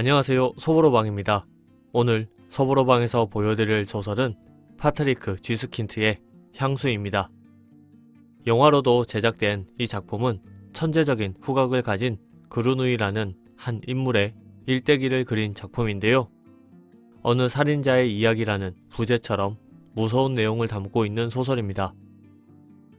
안녕하세요. 소보로방입니다. 오늘 소보로방에서 보여드릴 소설은 파트리크 쥐스킨트의 향수입니다. 영화로도 제작된 이 작품은 천재적인 후각을 가진 그루누이라는 한 인물의 일대기를 그린 작품인데요. 어느 살인자의 이야기라는 부제처럼 무서운 내용을 담고 있는 소설입니다.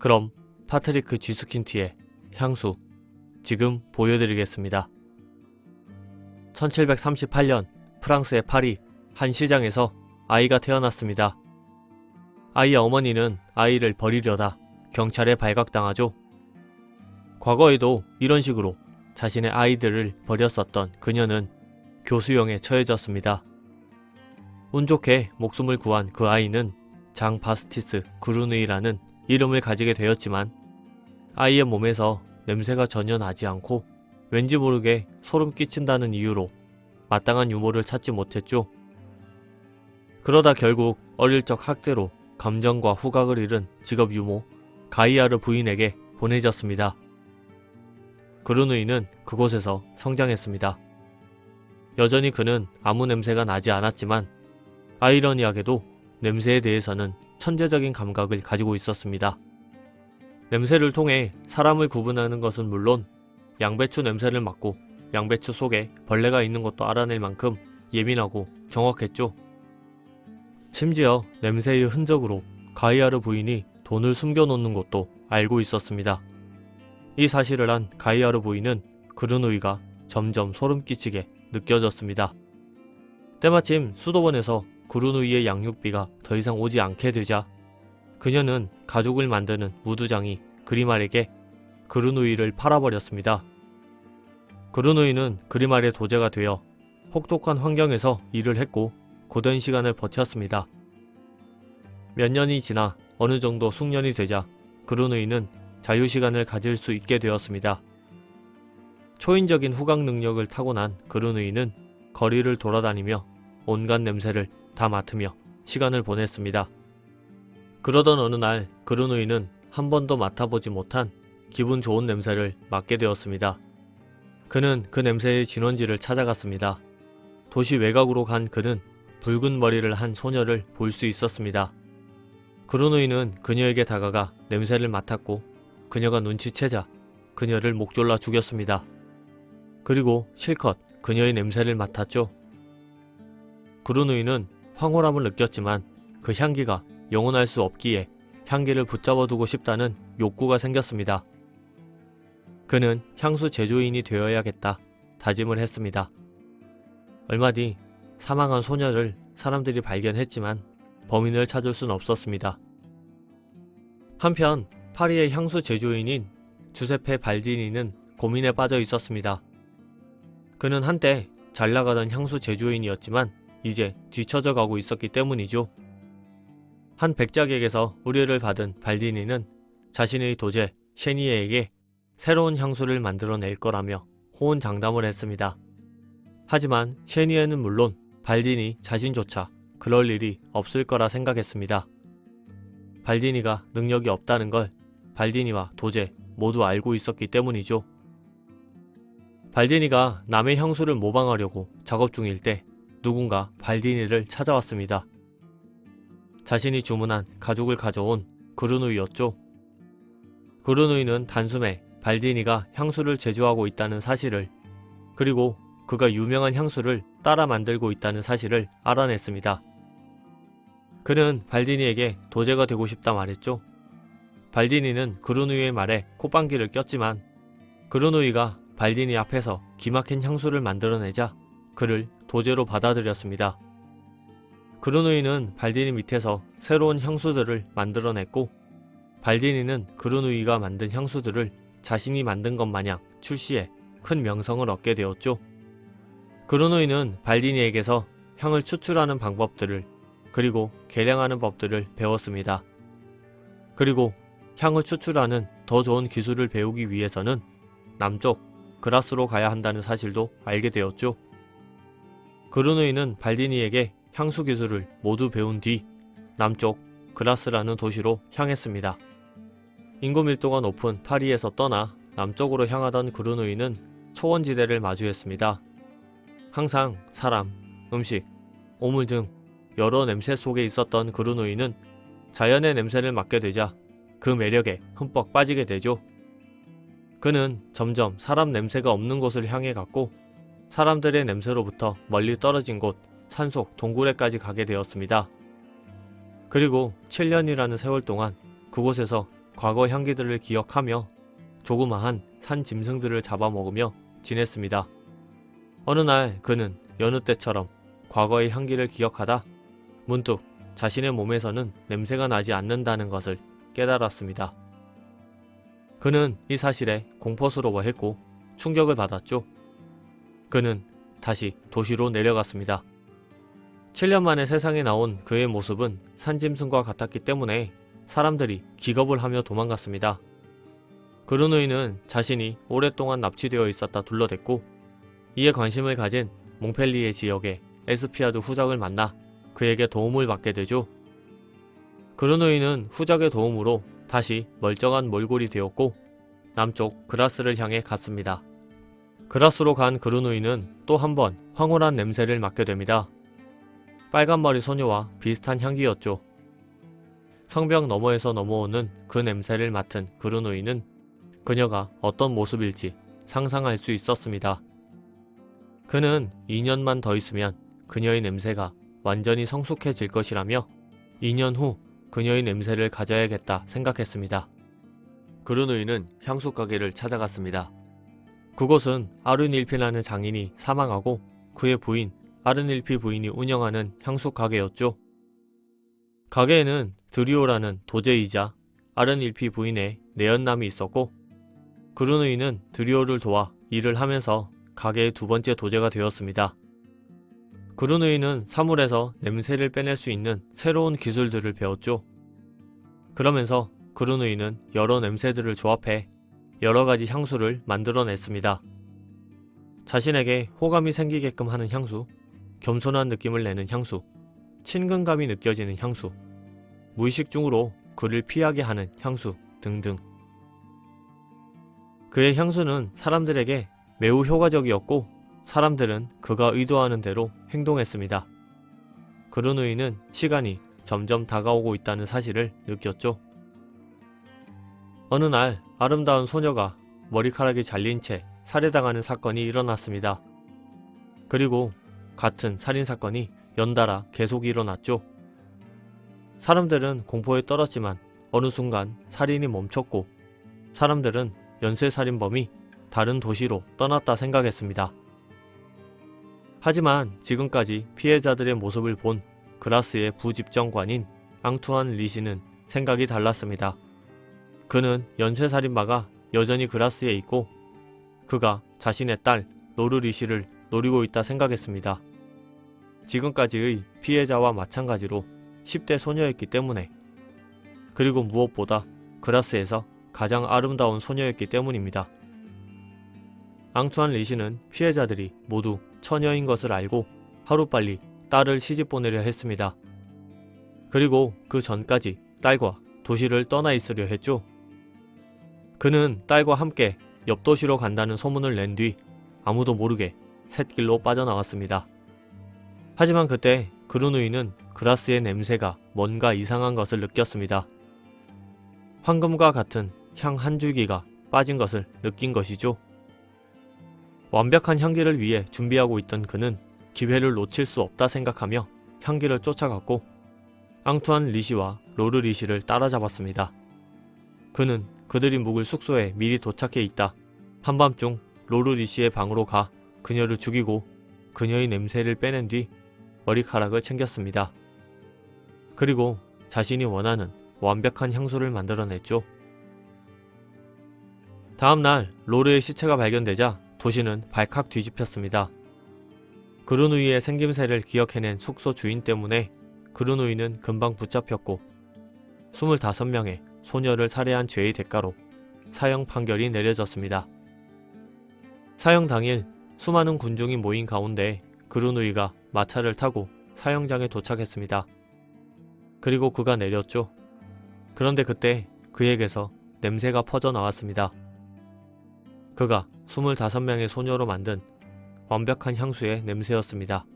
그럼 파트리크 쥐스킨트의 향수 지금 보여드리겠습니다. 1738년 프랑스의 파리 한 시장에서 아이가 태어났습니다. 아이의 어머니는 아이를 버리려다 경찰에 발각당하죠. 과거에도 이런 식으로 자신의 아이들을 버렸었던 그녀는 교수형에 처해졌습니다. 운 좋게 목숨을 구한 그 아이는 장 바스티스 그루느이라는 이름을 가지게 되었지만 아이의 몸에서 냄새가 전혀 나지 않고 왠지 모르게 소름 끼친다는 이유로 마땅한 유모를 찾지 못했죠. 그러다 결국 어릴 적 학대로 감정과 후각을 잃은 직업 유모 가이아르 부인에게 보내졌습니다. 그루누이는 그곳에서 성장했습니다. 여전히 그는 아무 냄새가 나지 않았지만 아이러니하게도 냄새에 대해서는 천재적인 감각을 가지고 있었습니다. 냄새를 통해 사람을 구분하는 것은 물론 양배추 냄새를 맡고 양배추 속에 벌레가 있는 것도 알아낼 만큼 예민하고 정확했죠. 심지어 냄새의 흔적으로 가이아르 부인이 돈을 숨겨놓는 것도 알고 있었습니다. 이 사실을 한 가이아르 부인은 그르누이가 점점 소름 끼치게 느껴졌습니다. 때마침 수도원에서 그루누이의 양육비가 더 이상 오지 않게 되자 그녀는 가죽을 만드는 무두장이 그리말에게 그루누이를 팔아버렸습니다. 그루누이는 그리말의 도제가 되어 혹독한 환경에서 일을 했고 고된 시간을 버텼습니다. 몇 년이 지나 어느 정도 숙련이 되자 그루누이는 자유시간을 가질 수 있게 되었습니다. 초인적인 후각 능력을 타고난 그루누이는 거리를 돌아다니며 온갖 냄새를 다 맡으며 시간을 보냈습니다. 그러던 어느 날 그루누이는 한 번도 맡아보지 못한 기분 좋은 냄새를 맡게 되었습니다. 그는 그 냄새의 진원지를 찾아갔습니다. 도시 외곽으로 간 그는 붉은 머리를 한 소녀를 볼 수 있었습니다. 그루누이는 그녀에게 다가가 냄새를 맡았고 그녀가 눈치채자 그녀를 목졸라 죽였습니다. 그리고 실컷 그녀의 냄새를 맡았죠. 그루누이는 황홀함을 느꼈지만 그 향기가 영원할 수 없기에 향기를 붙잡아 두고 싶다는 욕구가 생겼습니다. 그는 향수 제조인이 되어야겠다 다짐을 했습니다. 얼마 뒤 사망한 소녀를 사람들이 발견했지만 범인을 찾을 순 없었습니다. 한편 파리의 향수 제조인인 주세페 발디니는 고민에 빠져 있었습니다. 그는 한때 잘 나가던 향수 제조인이었지만 이제 뒤처져 가고 있었기 때문이죠. 한 백작에게서 의뢰를 받은 발디니는 자신의 도제 셰니에에게 새로운 향수를 만들어낼 거라며 호언장담을 했습니다. 하지만 셰니에는 물론 발디니 자신조차 그럴 일이 없을 거라 생각했습니다. 발디니가 능력이 없다는 걸 발디니와 도제 모두 알고 있었기 때문이죠. 발디니가 남의 향수를 모방하려고 작업 중일 때 누군가 발디니를 찾아왔습니다. 자신이 주문한 가죽을 가져온 그루누이였죠. 그루누이는 단숨에 발디니가 향수를 제조하고 있다는 사실을 그리고 그가 유명한 향수를 따라 만들고 있다는 사실을 알아냈습니다. 그는 발디니에게 도제가 되고 싶다 말했죠. 발디니는 그루누이의 말에 콧방귀를 꼈지만 그루누이가 발디니 앞에서 기막힌 향수를 만들어내자 그를 도제로 받아들였습니다. 그루누이는 발디니 밑에서 새로운 향수들을 만들어냈고 발디니는 그루누이가 만든 향수들을 자신이 만든 것 마냥 출시해 큰 명성을 얻게 되었죠. 그루누이는 발디니에게서 향을 추출하는 방법들을 그리고 계량하는 법들을 배웠습니다. 그리고 향을 추출하는 더 좋은 기술을 배우기 위해서는 남쪽 그라스로 가야 한다는 사실도 알게 되었죠. 그루누이는 발디니에게 향수 기술을 모두 배운 뒤 남쪽 그라스라는 도시로 향했습니다. 인구 밀도가 높은 파리에서 떠나 남쪽으로 향하던 그루누이는 초원지대를 마주했습니다. 항상 사람, 음식, 오물 등 여러 냄새 속에 있었던 그루누이는 자연의 냄새를 맡게 되자 그 매력에 흠뻑 빠지게 되죠. 그는 점점 사람 냄새가 없는 곳을 향해 갔고 사람들의 냄새로부터 멀리 떨어진 곳 산속 동굴에까지 가게 되었습니다. 그리고 7년이라는 세월 동안 그곳에서 과거 향기들을 기억하며 조그마한 산 짐승들을 잡아먹으며 지냈습니다. 어느 날 그는 여느 때처럼 과거의 향기를 기억하다 문득 자신의 몸에서는 냄새가 나지 않는다는 것을 깨달았습니다. 그는 이 사실에 공포스러워했고 충격을 받았죠. 그는 다시 도시로 내려갔습니다. 7년 만에 세상에 나온 그의 모습은 산짐승과 같았기 때문에 사람들이 기겁을 하며 도망갔습니다. 그루누이는 자신이 오랫동안 납치되어 있었다 둘러댔고 이에 관심을 가진 몽펠리에 지역의 에스피아드 후적을 만나 그에게 도움을 받게 되죠. 그루누이는 후적의 도움으로 다시 멀쩡한 몰골이 되었고 남쪽 그라스를 향해 갔습니다. 그라스로 간 그루누이는 또 한 번 황홀한 냄새를 맡게 됩니다. 빨간머리 소녀와 비슷한 향기였죠. 성벽 너머에서 넘어오는 그 냄새를 맡은 그루누이는 그녀가 어떤 모습일지 상상할 수 있었습니다. 그는 2년만 더 있으면 그녀의 냄새가 완전히 성숙해질 것이라며 2년 후 그녀의 냄새를 가져야겠다 생각했습니다. 그루누이는 향수 가게를 찾아갔습니다. 그곳은 아르닐피라는 장인이 사망하고 그의 부인 아르닐피 부인이 운영하는 향수 가게였죠. 가게에는 드리오라는 도제이자 아르닐피 부인의 내연남이 있었고 그루누이는 드리오를 도와 일을 하면서 가게의 두 번째 도제가 되었습니다. 그루누이는 사물에서 냄새를 빼낼 수 있는 새로운 기술들을 배웠죠. 그러면서 그루누이는 여러 냄새들을 조합해 여러 가지 향수를 만들어냈습니다. 자신에게 호감이 생기게끔 하는 향수, 겸손한 느낌을 내는 향수, 친근감이 느껴지는 향수, 무의식 중으로 그를 피하게 하는 향수 등등. 그의 향수는 사람들에게 매우 효과적이었고 사람들은 그가 의도하는 대로 행동했습니다. 그루누이는 시간이 점점 다가오고 있다는 사실을 느꼈죠. 어느 날 아름다운 소녀가 머리카락이 잘린 채 살해당하는 사건이 일어났습니다. 그리고 같은 살인 사건이 연달아 계속 일어났죠. 사람들은 공포에 떨었지만 어느 순간 살인이 멈췄고 사람들은 연쇄 살인범이 다른 도시로 떠났다 생각했습니다. 하지만 지금까지 피해자들의 모습을 본 그라스의 부집정관인 앙투안 리시는 생각이 달랐습니다. 그는 연쇄살인마가 여전히 그라스에 있고 그가 자신의 딸 노르 리시를 노리고 있다 생각했습니다. 지금까지의 피해자와 마찬가지로 10대 소녀였기 때문에 그리고 무엇보다 그라스에서 가장 아름다운 소녀였기 때문입니다. 앙투안 리시는 피해자들이 모두 처녀인 것을 알고 하루빨리 딸을 시집 보내려 했습니다. 그리고 그 전까지 딸과 도시를 떠나 있으려 했죠. 그는 딸과 함께 옆 도시로 간다는 소문을 낸 뒤 아무도 모르게 샛길로 빠져나왔습니다. 하지만 그때 그루누이는 그라스의 냄새가 뭔가 이상한 것을 느꼈습니다. 황금과 같은 향 한 줄기가 빠진 것을 느낀 것이죠. 완벽한 향기를 위해 준비하고 있던 그는 기회를 놓칠 수 없다 생각하며 향기를 쫓아갔고 앙투안 리시와 로르 리시를 따라잡았습니다. 그는 그들이 묵을 숙소에 미리 도착해 있다. 한밤중 로르 리시의 방으로 가 그녀를 죽이고 그녀의 냄새를 빼낸 뒤 머리카락을 챙겼습니다. 그리고 자신이 원하는 완벽한 향수를 만들어냈죠. 다음 날 로르의 시체가 발견되자 도시는 발칵 뒤집혔습니다. 그루누이의 생김새를 기억해낸 숙소 주인 때문에 그루누이는 금방 붙잡혔고 25명의 소녀를 살해한 죄의 대가로 사형 판결이 내려졌습니다. 사형 당일 수많은 군중이 모인 가운데 그루누이가 마차를 타고 사형장에 도착했습니다. 그리고 그가 내렸죠. 그런데 그때 그에게서 냄새가 퍼져 나왔습니다. 그가 25명의 소녀로 만든 완벽한 향수의 냄새였습니다.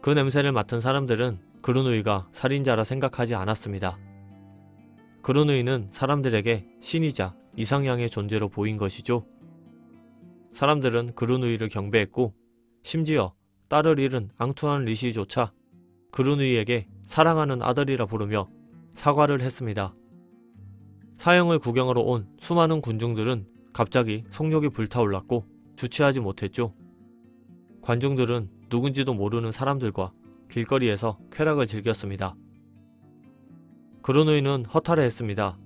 그 냄새를 맡은 사람들은 그루누이가 살인자라 생각하지 않았습니다. 그루누이는 사람들에게 신이자 이상향의 존재로 보인 것이죠. 사람들은 그루누이를 경배했고 심지어 딸을 잃은 앙투안 리시조차 그루누이에게 사랑하는 아들이라 부르며 사과를 했습니다. 사형을 구경하러 온 수많은 군중들은 갑자기 속력이 불타올랐고 주체하지 못했죠. 관중들은 누군지도 모르는 사람들과 길거리에서 쾌락을 즐겼습니다. 그루누이는 허탈해했습니다.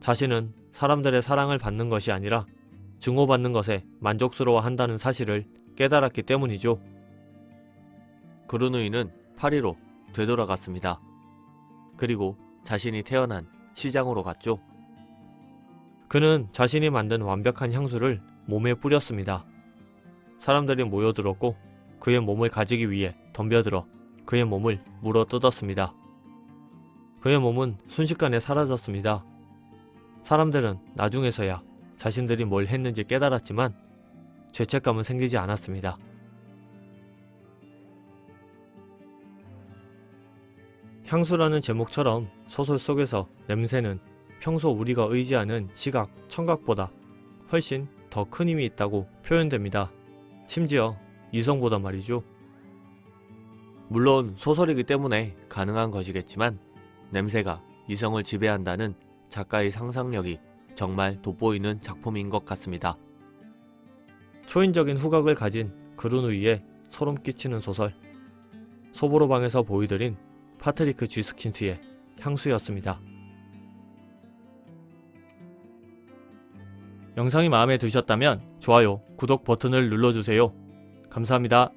자신은 사람들의 사랑을 받는 것이 아니라 증오받는 것에 만족스러워한다는 사실을 깨달았기 때문이죠. 그루누이는 파리로 되돌아갔습니다. 그리고 자신이 태어난 시장으로 갔죠. 그는 자신이 만든 완벽한 향수를 몸에 뿌렸습니다. 사람들이 모여들었고 그의 몸을 가지기 위해 덤벼들어 그의 몸을 물어 뜯었습니다. 그의 몸은 순식간에 사라졌습니다. 사람들은 나중에서야 자신들이 뭘 했는지 깨달았지만 죄책감은 생기지 않았습니다. 향수라는 제목처럼 소설 속에서 냄새는 평소 우리가 의지하는 시각, 청각보다 훨씬 더 큰 힘이 있다고 표현됩니다. 심지어 이성보다 말이죠. 물론 소설이기 때문에 가능한 것이겠지만 냄새가 이성을 지배한다는 작가의 상상력이 정말 돋보이는 작품인 것 같습니다. 초인적인 후각을 가진 그루누이의 소름 끼치는 소설 소보로방에서 보여드린 파트리크 쥐스킨트의 향수였습니다. 영상이 마음에 드셨다면 좋아요, 구독 버튼을 눌러주세요. 감사합니다.